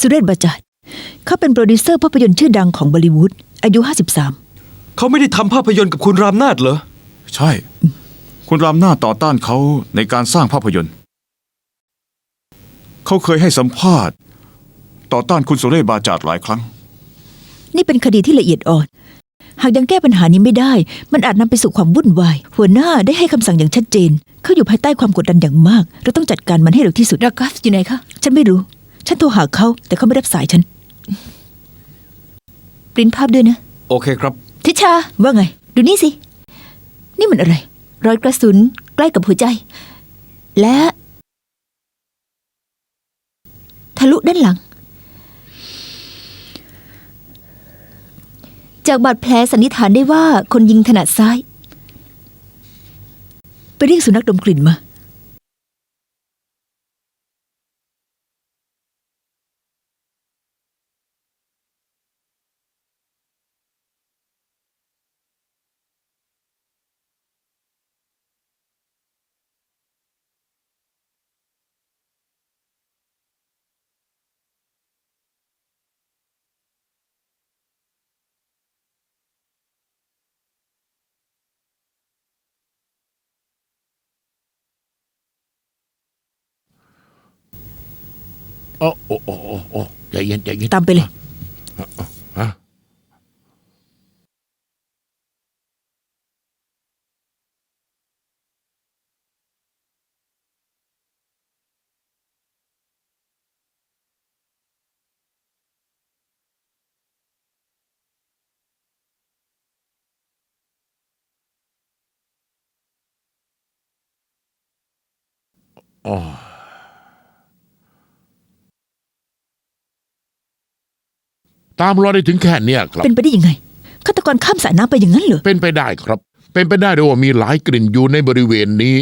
สุเรศบาจาดเขาเป็นโปรดิวเซอร์ภาพยนตร์ชื่อดังของบอลิวูดอายุ 53 เขาไม่ได้ทำภาพยนตร์กับคุณรามนาถเหรอ ใช่ คุณรามหน้าจต่อต้านเขาในการสร้างภาพยนตร์ เขาเคยให้สัมภาษณ์ ต่อต้านคุณสุเรศบาจาดหลายครั้ง นี่เป็นคดีที่ละเอียดอ่อน หากยังแก้ปัญหานี้ไม่ได้ มันอาจนำไปสู่ความวุ่นวาย หัวหน้าได้ให้คำสั่งอย่างชัดเจน เขาอยู่ภายใต้ความกดดันอย่างมาก เราต้องจัดการมันให้เร็วที่สุดรากัสอยู่ไหนคะ ฉันไม่รู้ ฉันโทรหาเขาแต่เขาไม่รับสายฉัน ปริ้นภาพด้วยนะ โอเคครับ ทิชา ว่าไง ดูนี่สิ นี่มันอะไร รอยกระสุน ใกล้กับหัวใจ และ ทะลุด้านหลัง จากบาดแผลสันนิษฐานได้ว่าคนยิงถนัดซ้าย ไปเรียกสุนัขดมกลิ่นมา โอ้โอ้โอ้โอ้โอ้ใจเย็นใจเย็น ตามไปเลยฮะอ๋อตามรอยได้ถึงแค่เนี้ยครับ เป็นไปได้ยังไงฆาตกรข้ามสระน้ำไปอย่างนั้นเหรอ เป็นไปได้ครับ เป็นไปได้ด้วยว่ามีหลายกลิ่นอยู่ในบริเวณนี้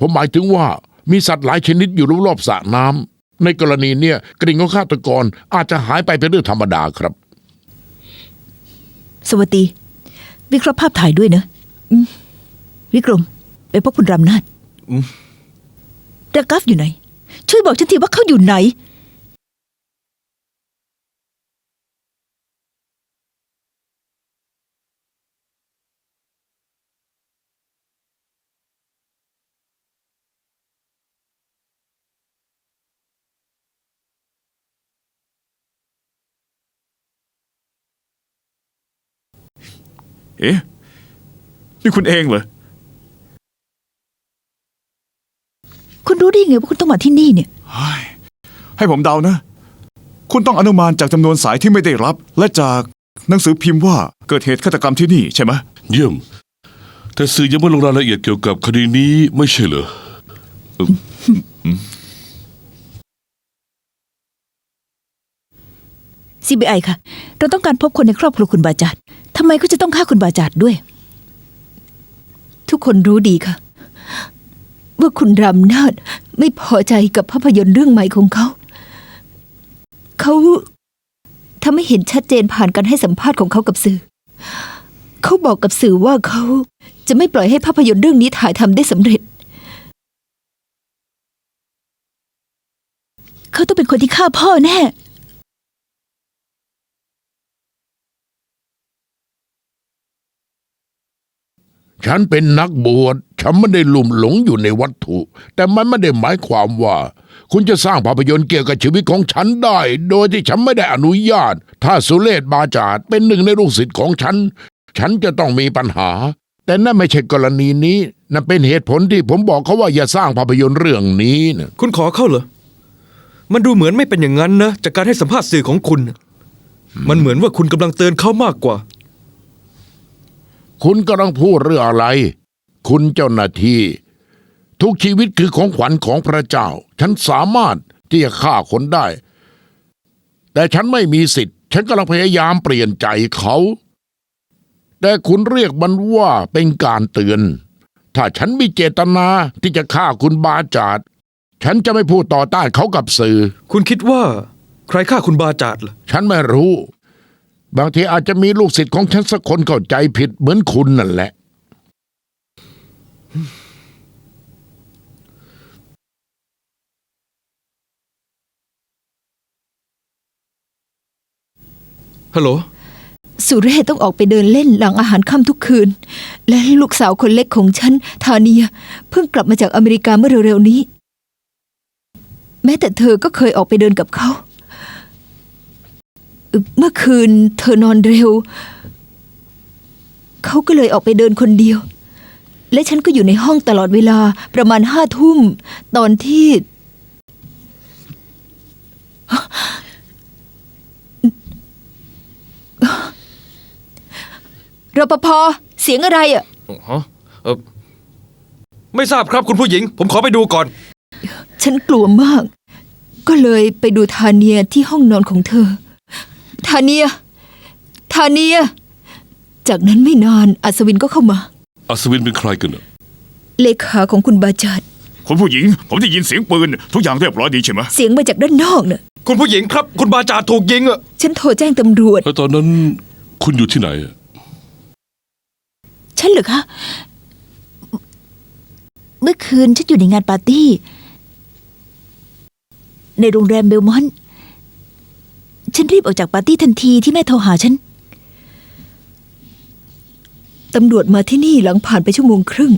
ผมหมายถึงว่ามีสัตว์หลายชนิดอยู่รอบๆสระน้ำในกรณีเนี่ยกลิ่นของฆาตกรอาจจะหายไปเป็นเรื่องธรรมดาครับ สวัสดี วิเคราะห์ภาพถ่ายด้วยนะอืมวิกรมไปพบคุณรำนาจอืมดากัฟอยู่ไหน ช่วยบอกฉันทีว่าเขาอยู่ไหน เอ๊ะ นี่คุณเองเหรอ คุณรู้ได้ยังไงว่าคุณต้องมาที่นี่เนี่ยให้ผมเดานะ คุณต้องอนุมานจากจำนวนสายที่ไม่ได้รับ และจากหนังสือพิมพ์ว่าเกิดเหตุฆาตกรรมที่นี่ใช่ไหมเยี่ยม แต่สื่อยังไม่ลงรายละเอียดเกี่ยวกับคดีนี้ไม่ใช่เหรอ CBI ค่ะ เราต้องการพบคนในครอบครัวคุณบาจาด ทำไมเขาจะต้องฆ่าคุณบาจาดด้วย ทุกคนรู้ดีค่ะ ว่าคุณรำนาจไม่พอใจกับภาพยนตร์เรื่องใหม่ของเขา เขาทำให้เห็นชัดเจนผ่านการให้สัมภาษณ์ของเขากับสื่อ เขาบอกกับสื่อว่าเขาจะไม่ปล่อยให้ภาพยนตร์เรื่องนี้ถ่ายทำได้สำเร็จ เขาต้องเป็นคนที่ฆ่าพ่อแน่ ฉันเป็นนักบวช ฉันไม่ได้ลุ่มหลงอยู่ในวัตถุ แต่มันไม่ได้หมายความว่า คุณจะสร้างภาพยนตร์เกี่ยวกับชีวิตของฉันได้ โดยที่ฉันไม่ได้อนุญาต ถ้าสุเลศบาจาดเป็นหนึ่งในลูกศิษย์ของฉัน ฉันจะต้องมีปัญหา แต่นั่นไม่ใช่กรณีนี้นั่นเป็นเหตุผลที่ผมบอกเขาว่าอย่าสร้างภาพยนตร์เรื่องนี้นะคุณขอเข้าเหรอ มันดูเหมือนไม่เป็นอย่างนั้นนะจากการให้สัมภาษณ์สื่อของคุณ มันเหมือนว่าคุณกำลังเตือนเขามากกว่า คุณกำลังพูดเรื่องอะไร คุณเจ้าหน้าที่ ทุกชีวิตคือของขวัญของพระเจ้า ฉันสามารถที่จะฆ่าคนได้ แต่ฉันไม่มีสิทธิ์ ฉันกำลังพยายามเปลี่ยนใจเขา แต่คุณเรียกมันว่าเป็นการเตือน ถ้าฉันมีเจตนาที่จะฆ่าคุณบาจาดฉันจะไม่พูดต่อต้านเขากับสื่อ คุณคิดว่า ใครฆ่าคุณบาจาดล่ะ ฉันไม่รู้ บางทีอาจจะมีลูกศิษย์ของฉันสักคนเข้าใจผิดเหมือนคุณนั่นแหละ ฮัลโหล สุเรศต้องออกไปเดินเล่นหลังอาหารค่ำทุกคืน และลูกสาวคนเล็กของฉันทาเนีย เพิ่งกลับมาจากอเมริกาเมื่อเร็วๆนี้ แม้แต่เธอก็เคยออกไปเดินกับเขา เมื่อคืนเธอนอนเร็ว เขาก็เลยออกไปเดินคนเดียว และฉันก็อยู่ในห้องตลอดเวลาประมาณห้าทุ่ม ตอนที่ รปภ เสียงอะไรอะ ฮะเออไม่ทราบครับคุณผู้หญิง ผมขอไปดูก่อน ฉันกลัวมาก ก็เลยไปดูทาเนียที่ห้องนอนของเธอ ทาเนีย ทาเนีย จากนั้นไม่นานอัศวินก็เข้ามา อัศวินเป็นใครกันน่ะเลขาของคุณบาจาดคุณผู้หญิง ผมได้ยินเสียงปืน ทุกอย่างเรียบร้อยดีใช่ไหมเสียงมาจากด้านนอกเน่ะคุณผู้หญิงครับ คุณบาจาถูกยิงอะฉันโทรแจ้งตำรวจ แล้วตอนนั้นคุณอยู่ที่ไหนอะฉันเหรอคะเมื่อคืนฉันอยู่ในงานปาร์ตี้ ในโรงแรมเบลมอนต์ ฉันรีบออกจากปาร์ตี้ทันทีที่แม่โทรหาฉัน ตำรวจมาที่นี่หลังผ่านไปชั่วโมงครึ่ง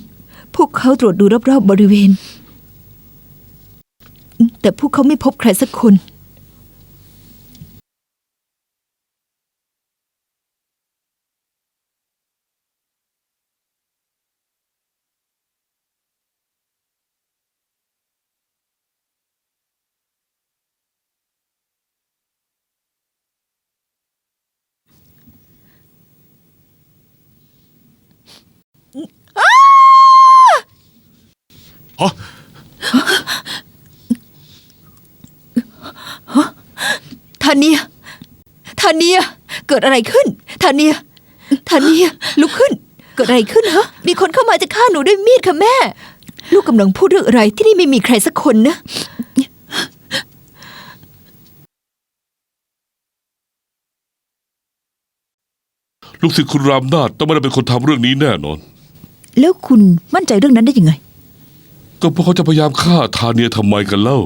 พวกเขาตรวจดูรอบๆบริเวณ แต่พวกเขาไม่พบใครสักคน ฮะทาเนียทาเนียเกิดอะไรขึ้นทาเนียทาเนียลุกขึ้น เกิดอะไรขึ้นฮะ มีคนเข้ามาจะฆ่าหนูด้วยมีดค่ะแม่ ลูกกำลังพูดเรื่องอะไรที่นี่ไม่มีใครสักคนนะลูกศิษย์คุณรามนาถต้องไม่ได้เป็นคนทำเรื่องนี้แน่นอน แล้วคุณมั่นใจเรื่องนั้นได้ยังไง ก็เพราะเขาจะพยายามฆ่าทาเนียทำไมกันเล่า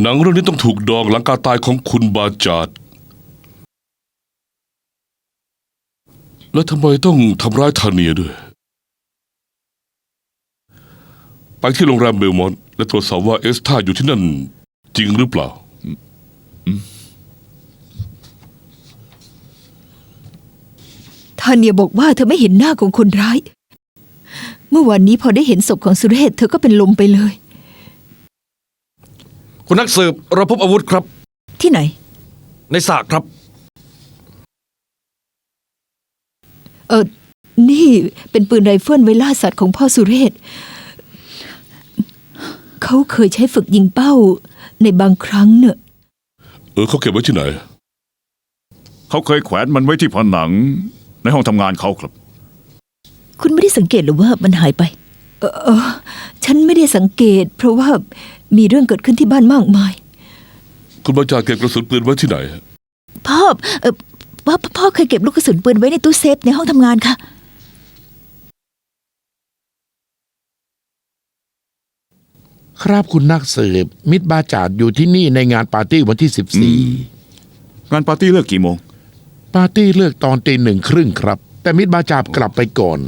หนังเรื่องนี้ต้องถูกดองหลังการตายของคุณบาจาดแล้วทำไมต้องทำร้ายทาเนียด้วย ไปที่โรงแรมเบลมอนต์และตรวจสอบว่าเอสธาอยู่ที่นั่นจริงหรือเปล่า ทาเนียบอกว่าเธอไม่เห็นหน้าของคนร้าย เมื่อวานนี้พอได้เห็นศพของสุเรศเธอก็เป็นลมไปเลย คุณนักสืบเราพบอาวุธครับ ที่ไหน ในสากครับ เออนี่เป็นปืนไรเฟิลไว้ล่าสัตว์ของพ่อสุเรศเขาเคยใช้ฝึกยิงเป้าในบางครั้งเนอะเออเขาเก็บไว้ที่ไหน เขาเคยแขวนมันไว้ที่ผนังในห้องทำงานเขาครับ คุณไม่ได้สังเกตหรือว่ามันหายไป เออเออฉันไม่ได้สังเกต เพราะว่ามีเรื่องเกิดขึ้นที่บ้านมากมาย คุณบาจาดเก็บกระสุนปืนไว้ที่ไหนพ่อเออว่าพ่อเคยเก็บลูกกระสุนปืนไว้ในตู้เซฟในห้องทำงานค่ะ ครับคุณนักสืบ มิตรบาจาดอยู่ที่นี่ในงานปาร์ตี้วันที่ งานปาร์ตี้เลิกกี่โมง 14 ปาร์ตี้เลิกตอนตีหนึ่งครึ่งครับ แต่มิตรบาจาดกลับไปก่อน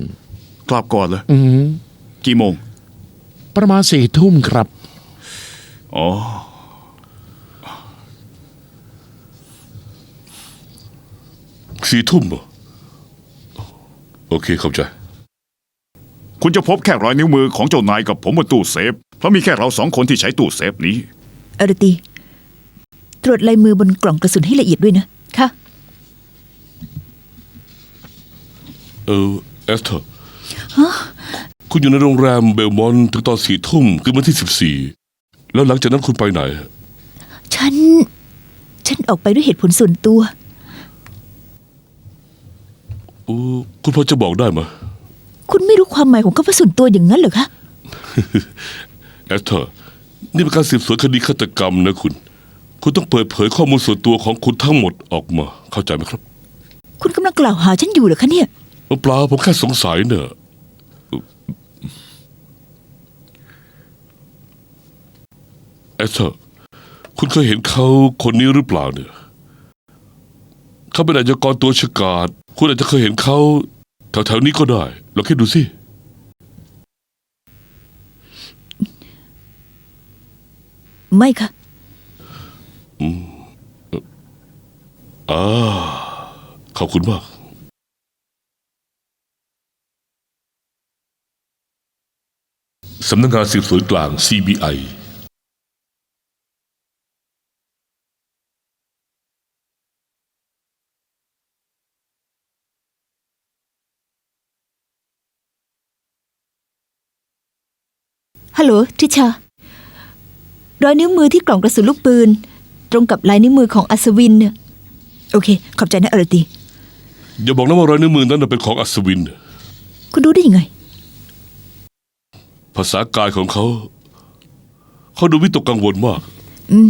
กลับก่อนเลยอืมกี่โมง ประมาณสี่ทุ่มครับ อ๋อ สี่ทุ่มเหรอโอเคเข้าใจ คุณจะพบแค่รอยนิ้วมือของเจ้านายกับผมบนตู้เซฟ เพราะมีแค่เราสองคนที่ใช้ตู้เซฟนี้ อรตีตรวจลายมือบนกล่องกระสุนให้ละเอียดด้วยนะ ค่ะ เออเอสเธอร์ คุณอยู่ในโรงแรมเบลมอนต์ถึงตอนสี่ทุ่มคือวันที่สิบสี่แล้วหลังจากนั้นคุณไปไหน ฉัน ฉันออกไปด้วยเหตุผลส่วนตัว โอ้คุณพอจะบอกได้ไหม คุณไม่รู้ความหมายของคำว่าส่วนตัวอย่างนั้นเหรอคะเอสเธอร์นี่เป็นการสืบสวนคดีฆาตกรรมนะคุณ คุณต้องเปิดเผยข้อมูลส่วนตัวของคุณทั้งหมดออกมา เข้าใจไหมครับ คุณกำลังกล่าวหาฉันอยู่เหรอคะเนี่ย เปล่าผมแค่สงสัยเนอะ เอสเธอร์คุณเคยเห็นเขาคนนี้หรือเปล่าเนี่ย เขาเป็นอาชญากรตัวฉกาจคุณอาจจะเคยเห็นเขาแถวๆนี้ก็ได้ลองคิดดูสิไม่ค่ะอ่าขอบคุณมาก สำนักงานสืบสวนกลาง CBI ฮัลโหลทิชารอยนิ้วมือที่กล่องกระสุนลูกปืน ตรงกับลายนิ้วมือของอัศวินเนี่ยโอเค ขอบใจนะอรตีอย่าบอกนะว่ารอยนิ้วมือนั้นนะเป็นของอัศวิน คุณรู้ได้ยังไง ภาษากายของเขา เขาดูวิตกกังวลมาก อืม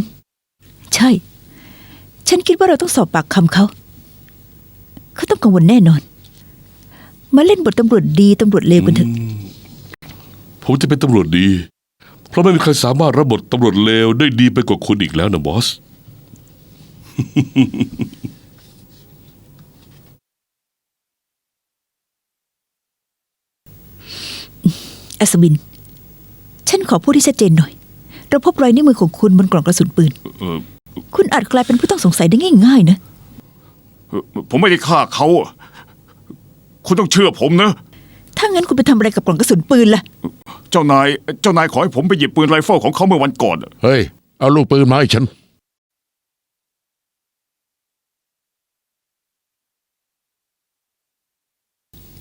ใช่ ฉันคิดว่าเราต้องสอบปากคำเขา เขาต้องกังวลแน่นอน มาเล่นบทตำรวจดีตำรวจเลวกันเถอะ ผมจะเป็นตำรวจดี เพราะไม่มีใครสามารถรับบทตำรวจเลวได้ดีไปกว่าคุณอีกแล้วนะบอส อัศวิน ฉันขอพูดที่ชัดเจนหน่อย เราพบรอยนิ้วมือของคุณบนกล่องกระสุนปืน เออคุณอาจกลายเป็นผู้ต้องสงสัยได้ง่าย ๆ นะ ผมไม่ได้ฆ่าเขาอะคุณต้องเชื่อผมนะ ถ้างั้นคุณไปทำอะไรกับกล่องกระสุนปืนล่ะ เจ้านาย เจ้านายขอให้ผมไปหยิบปืนไรเฟิลของเขาเมื่อวันก่อนอะเฮ้ย เอาลูกปืนมาให้ฉัน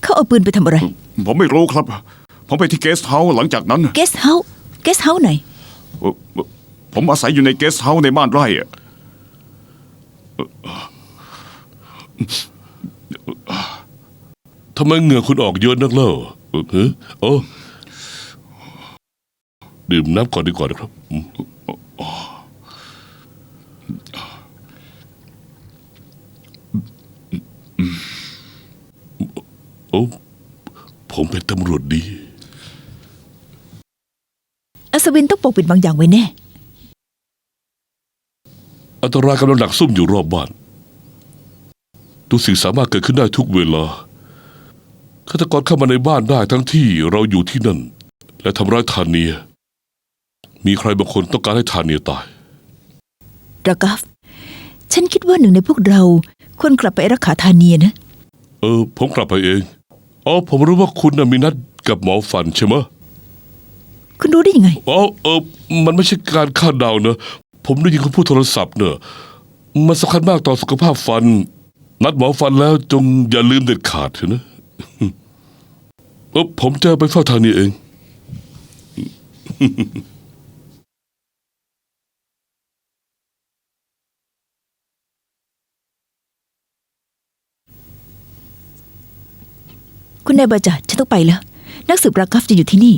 เขาเอาปืนไปทำอะไร ผมไม่รู้ครับ ผมไปที่เกสต์เฮาส์หลังจากนั้นเกสเฮาส์เกสเฮาส์ไหน เอ่อผมอาศัยอยู่ในเกสต์เฮาส์ในบ้านไร่อะทำไมเหงื่อคุณออกเยอะนักเล่าเออฮะโอ้ ดื่มน้ำก่อนดีกว่านะครับอืมโอ้ผมเป็นตำรวจดี อัศวินต้องปกปิดบางอย่างไว้แน่ อันตรายกำลังหนักซุ่มอยู่รอบบ้าน ทุกสิ่งสามารถเกิดขึ้นได้ทุกเวลาฆาตกรเข้ามาในบ้านได้ทั้งที่เราอยู่ที่นั่น และทำร้ายทาเนีย มีใครบางคนต้องการให้ทาเนียตายรากาฟฉันคิดว่าหนึ่งในพวกเราควรกลับไปรักขาธาเนียนะ เออ ผมกลับไปเอง อ๋อ ผมรู้ว่าคุณน่ะมีนัดกับหมอฟันใช่ไหมะคุณรู้ได้ยังไง อ๋อ เออ มันไม่ใช่การคาดเดาเนอะผมได้ยินเขาพูดโทรศัพท์เนอะ มันสำคัญมากต่อสุขภาพฟัน นัดหมอฟันแล้วจงอย่าลืมเด็ดขาดเถอะนะ เออผมจะไปเฝ้าทางนี้เอง คุณนายบาจาฉันต้องไปแล้ว นักสืบรากาฟจะอยู่ที่นี่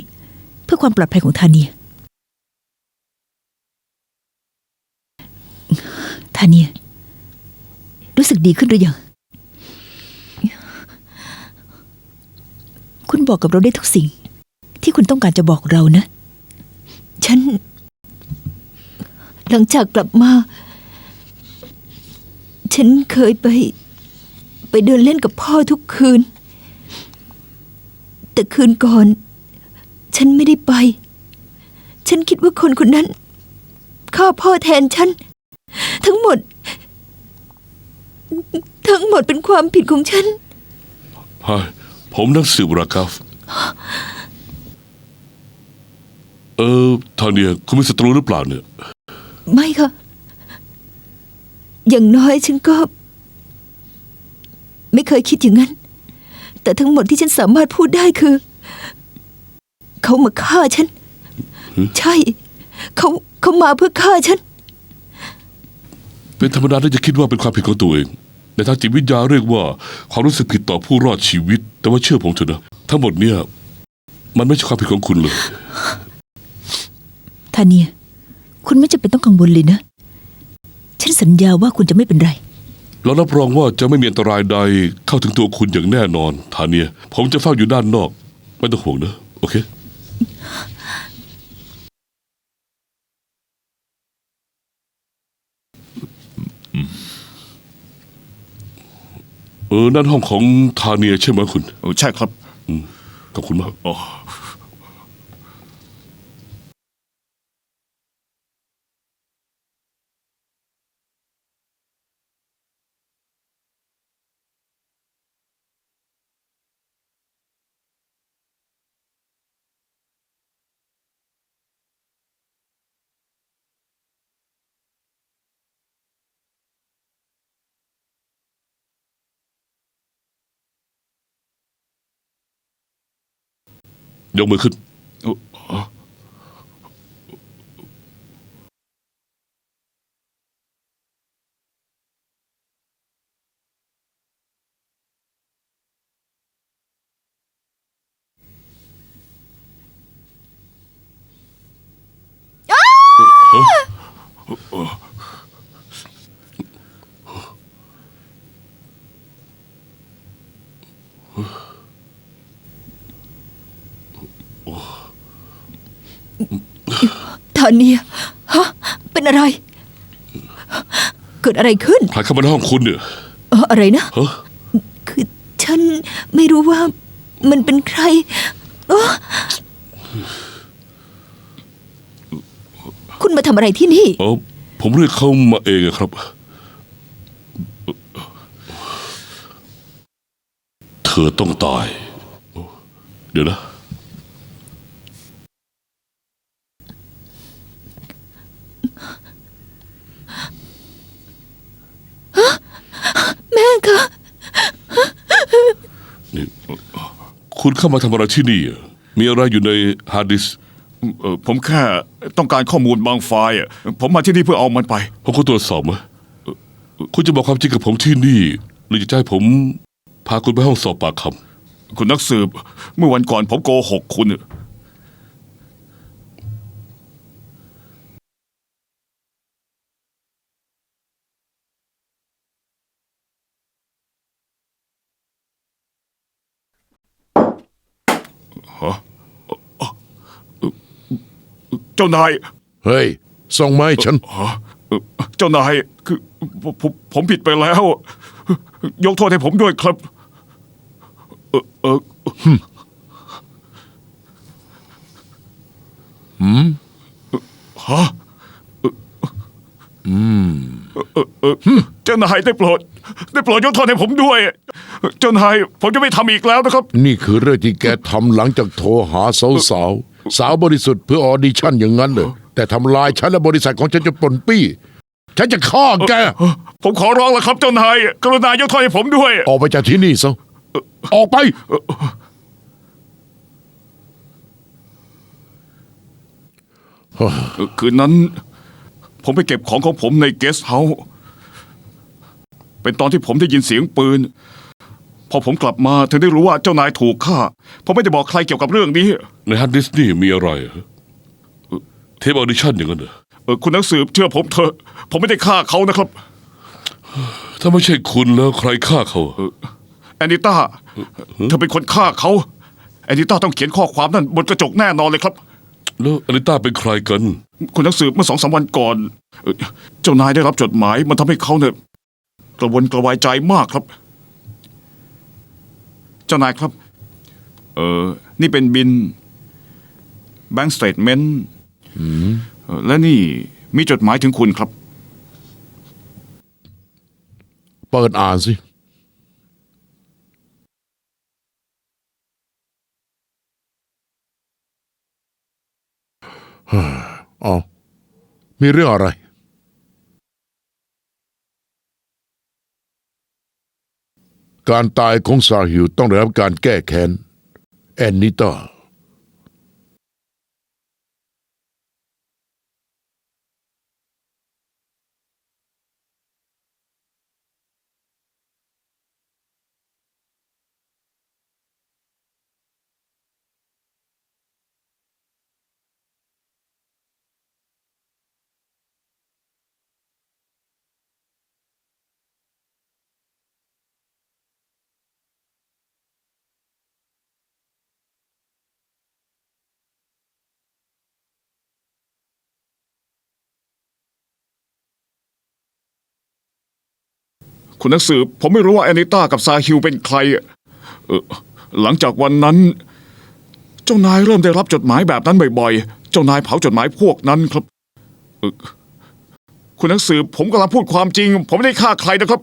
เพื่อความปลอดภัยของธานีธานีรู้สึกดีขึ้นหรือยัง คุณบอกกับเราได้ทุกสิ่ง ที่คุณต้องการจะบอกเรานะ ฉัน หลังจากกลับมา ฉันเคยไป ไปเดินเล่นกับพ่อทุกคืน แต่คืนก่อน ฉันไม่ได้ไป ฉันคิดว่าคนคนนั้นฆ่าพ่อแทนฉัน ทั้งหมด ทั้งหมดเป็นความผิดของฉันฮายผมนักสืบรากาฟเออทางเนียคุณมีศัตรูหรือเปล่าเนี่ย ไม่ค่ะ อย่างน้อยฉันก็ ไม่เคยคิดอย่างนั้น แต่ทั้งหมดที่ฉันสามารถพูดได้คือ เขามาฆ่าฉัน ใช่ เขาเขามาเพื่อฆ่าฉัน เป็นธรรมดาที่จะคิดว่าเป็นความผิดของตัวเอง ในทางจิตวิทยาเรียกว่าความรู้สึกผิดต่อผู้รอดชีวิต แต่ว่าเชื่อผมเถอะนะ ทั้งหมดเนี่ย มันไม่ใช่ความผิดของคุณเลยธาเนียคุณไม่จำเป็นต้องกังวลเลยนะ ฉันสัญญาว่าคุณจะไม่เป็นไร เรารับรองว่าจะไม่มีอันตรายใดเข้าถึงตัวคุณอย่างแน่นอนทาเนีย ผมจะเฝ้าอยู่ด้านนอก ไม่ต้องห่วงนะ โอเค เออนั่นห้องของทาเนียใช่ไหมคุณ เออใช่ครับ ขอบคุณมาก อ๋อ ยกมือขึ้น ทาเนียฮะเป็นอะไร เกิดอะไรขึ้น ใครเข้ามาในห้องคุณเนี่ยเอออะไรนะฮะคือฉันไม่รู้ว่ามันเป็นใครเออคุณมาทำอะไรที่นี่ เออผมเรียกเขามาเองอะครับ เธอต้องตาย เดี๋ยวนะ ม่คะนี่คุณเข้ามาทำอะไรที่นี่อะมีอะไรอยู่ในฮาร์ดดิสก์เออผมแค่ต้องการข้อมูลบางไฟล์อะผมมาที่นี่เพื่อเอามันไป ผมก็ตรวจสอบไหมคุณจะบอกความจริงกับผมที่นี่ หรือจะให้ผมพาคุณไปห้องสอบปากคคุณนักสืบ เมื่อวันก่อนผมโกหกคุณ จ้านายเฮ้ย ส่งมาให้ฉันฮะเอ่อเจ้านายคือผมผมผมผิดไปแล้ว ยกโทษให้ผมด้วยครับ เออเออฮะเออเออเจ้านายได้โปรดได้โปรดยกโทษให้ผมด้วย เจ้านายผมจะไม่ทำอีกแล้วนะครับ นี่คือเรื่องที่แกทำหลังจากโทรหาสาว สาวๆสาวบริสุทธิ์เพื่อออดิชั่นอย่างนั้นเลยแต่ทำลายฉันและบริษัทของฉันจะปนปี้ ฉันจะฆ่าแก ผมขอร้องแล้วครับเจ้านายกรุณายกโทษให้ผมด้วย ออกไปจากที่นี่ซะออกไป คืนนั้น ผมไปเก็บของของผมในเกสต์เฮาส์เป็นตอนที่ผมได้ยินเสียงปืน พอผมกลับมาถึงได้รู้ว่าเจ้านายถูกฆ่า ผมไม่ได้บอกใครเกี่ยวกับเรื่องนี้ำในฮาร์ดดิสก์นี่มีอะไรอะเทปออดิชั่นอย่างนั้นเหรอเออคุณนักสืบเชื่อผมเถอะ ผมไม่ได้ฆ่าเขานะครับ ถ้าไม่ใช่คุณแล้วใครฆ่าเขาอะแอนนิต้าเธอเป็นคนฆ่าเขาแอนนิต้าต้องเขียนข้อความนั่นบนกระจกแน่นอนเลยครับ แล้วอนิต้าเป็นใครกัน คุณนักสืบเมื่อสองสามวันก่อนเอ่อเจ้านายได้รับจดหมาย มันทำให้เขาเนี่ยกระวนกระวายใจมากครับเจ้านายครับ เออนี่เป็นบินแบงก์สเตทเมนต์และนี่มีจดหมายถึงคุณครับ เปิดอ่านสิ อ๋อ มีเรื่องอะไร การตายของซาฮิวต้องได้รับการแก้แค้นแอนนิต้า คุณนักสืบผมไม่รู้ว่าแอนิต้ากับซาฮิวเป็นใครเออหลังจากวันนั้น เจ้านายเริ่มได้รับจดหมายแบบนั้นบ่อยๆ เจ้านายเผาจดหมายพวกนั้นครับ คุณนักสืบผมกำลังพูดความจริง ผมไม่ได้ฆ่าใครนะครับ